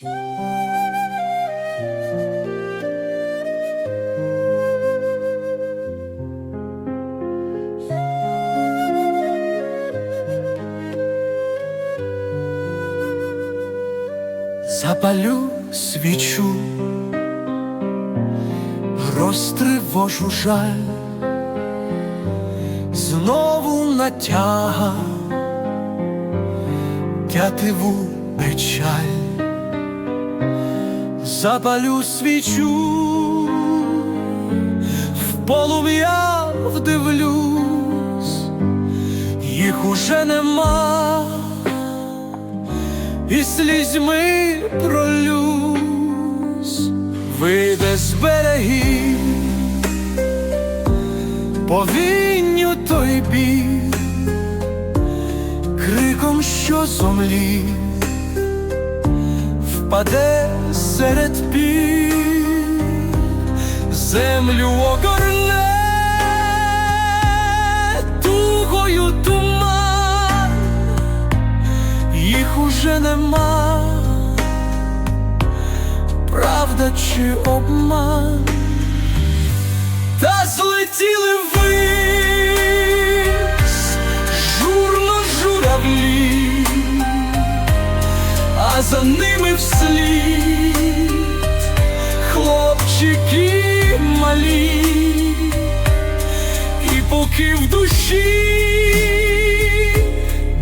Запалю свічу, розтривожу жаль, знову натяга, тятиву печаль, запалю свічу, в полум'я вдивлюсь, їх уже нема і слізьми пролюсь, вийде з берегів, повінню той бій, криком, що зомлів, впаде серед пів, землю огорне тугою туман. Їх уже нема, правда чи обман, та злетіли ввись, ними вслід хлопчики малі, і поки в душі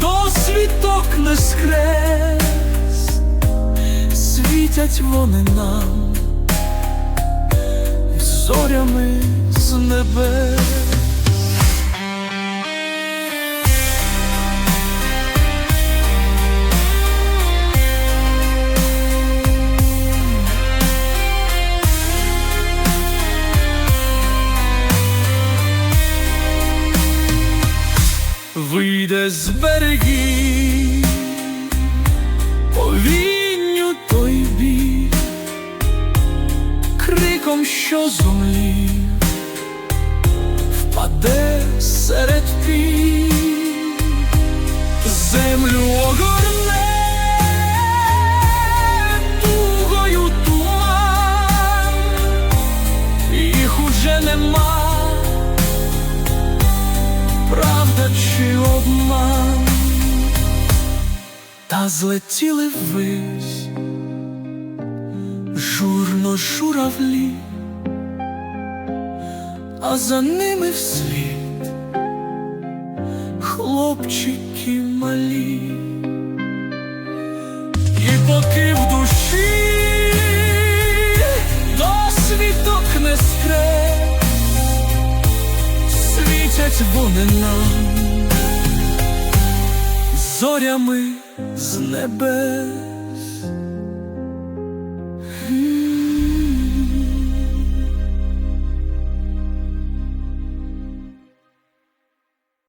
досвідок не скрес, світять вони нам зорями з небес. Вийде з берегів повінню той бій, криком, що зумлів, впаде серед пів, землю огорне тугою туман, їх уже нема. Правда чи та злетіли ввись. Журно журавлі, а за ними вслід хлопчики малі, і поки в душі досвідок не скреп світять вони нам зорями з небес.